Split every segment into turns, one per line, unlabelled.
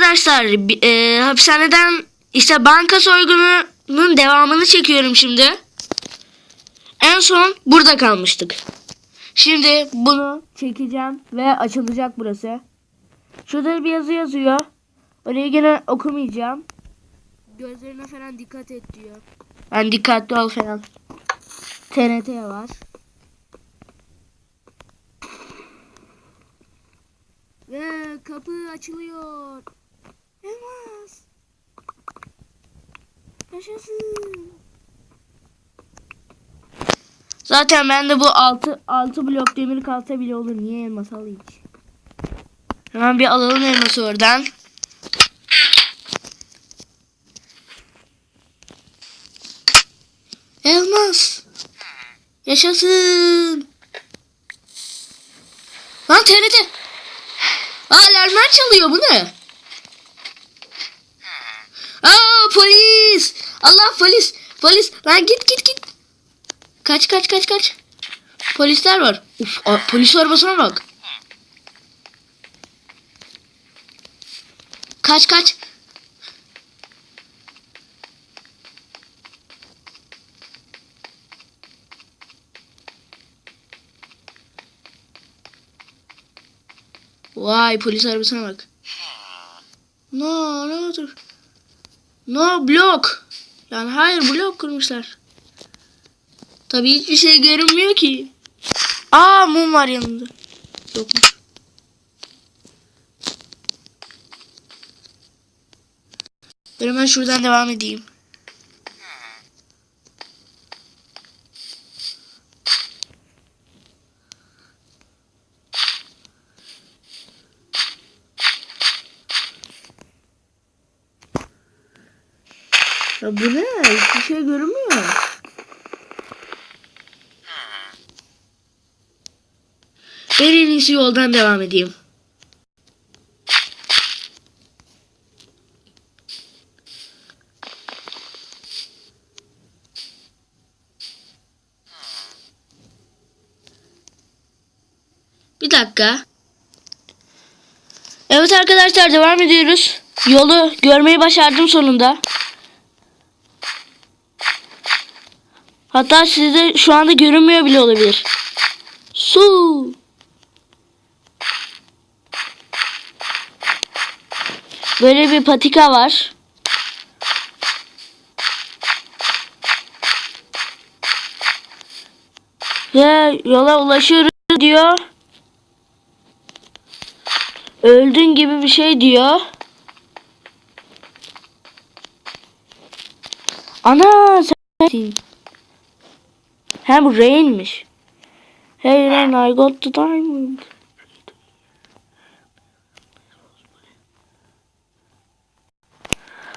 arkadaşlar e, hapishaneden işte banka soygununun devamını çekiyorum şimdi. En son burada kalmıştık. Şimdi bunu çekeceğim ve açılacak burası. Şurada bir yazı yazıyor. Orayı gene okumayacağım. Gözlerine falan dikkat et diyor. Yani dikkatli ol falan. TNT var. Ve kapı açılıyor. Elmas. Yaşasın. Zaten ben de bu 6 6 blok demir kalsa bile olur. Niye elmas alayım? Hemen bir alalım elması oradan. Elmas. Yaşasın. Lan TRT. Alarmlar çalıyor bu ne? Aa polis. Allah polis. Polis. Lan git git git. Kaç kaç kaç kaç. Polisler var. Uf, a- polis arabasına bak. Kaç kaç. Vay polis arabasına bak. No no dur. No blok. Yani hayır blok kurmuşlar. Tabii hiçbir şey görünmüyor ki. Aa mum var yanında. Yokmuş. Ben hemen şuradan devam edeyim. Ya bu ne? Hiçbir şey görünmüyor. Ben en iyisi yoldan devam edeyim. Bir dakika. Evet arkadaşlar devam ediyoruz. Yolu görmeyi başardım sonunda. Hatta sizde şu anda görünmüyor bile olabilir. Su. Böyle bir patika var. Ve yola ulaşıyoruz diyor. Öldün gibi bir şey diyor. Ana sensin. Hem bu Rain'miş. Hey Rain I got the diamond.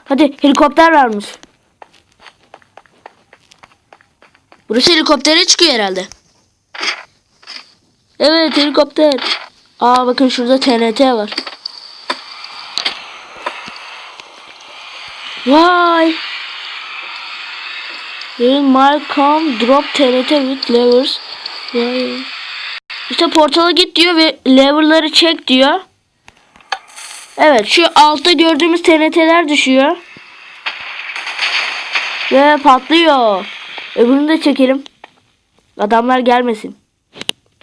Hadi helikopter varmış. Burası helikoptere çıkıyor herhalde. Evet helikopter. Aa bakın şurada TNT var. Vay. Then Malcolm drop TNT with levers. İşte portala git diyor ve lever'ları çek diyor. Evet şu altta gördüğümüz TNT'ler düşüyor. Ve patlıyor. Öbürünü de çekelim. Adamlar gelmesin.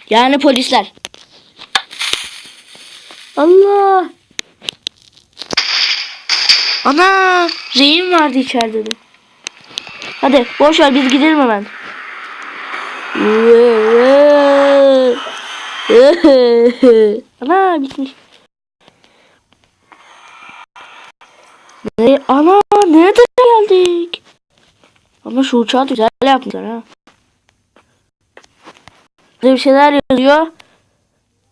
Yani polisler. Allah. Ana. Rehin vardı içeride de. Hadi boş ver biz gidelim hemen. Ana bitmiş. Ne? Ana nerede geldik? Ama şu uçağı güzel yapmışlar ha. Burada bir şeyler yazıyor.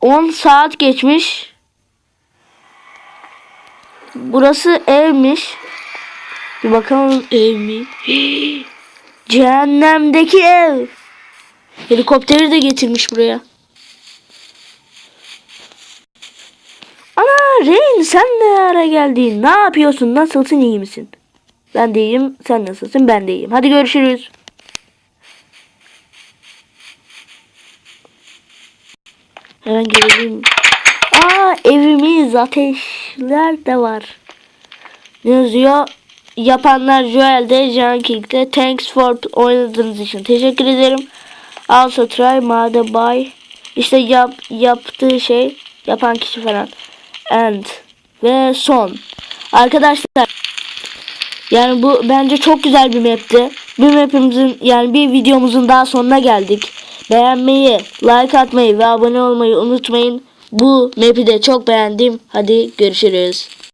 10 saat geçmiş. Burası evmiş. Bir bakalım ev mi? Cehennemdeki ev. Helikopteri de getirmiş buraya. Ana Rain sen ne ara geldin? Ne yapıyorsun? Nasılsın? iyi misin? Ben de iyiyim. Sen nasılsın? Ben de iyiyim. Hadi görüşürüz. Hemen gelelim. Aa evimiz ateşler de var. Ne yazıyor? Yapanlar Joel'de, Jan King'de. Thanks for oynadığınız için teşekkür ederim. Also try, mother buy. İşte yap, yaptığı şey, yapan kişi falan. And ve son. Arkadaşlar yani bu bence çok güzel bir map'ti. Bir map'imizin yani bir videomuzun daha sonuna geldik. Beğenmeyi, like atmayı ve abone olmayı unutmayın. Bu map'i de çok beğendim. Hadi görüşürüz.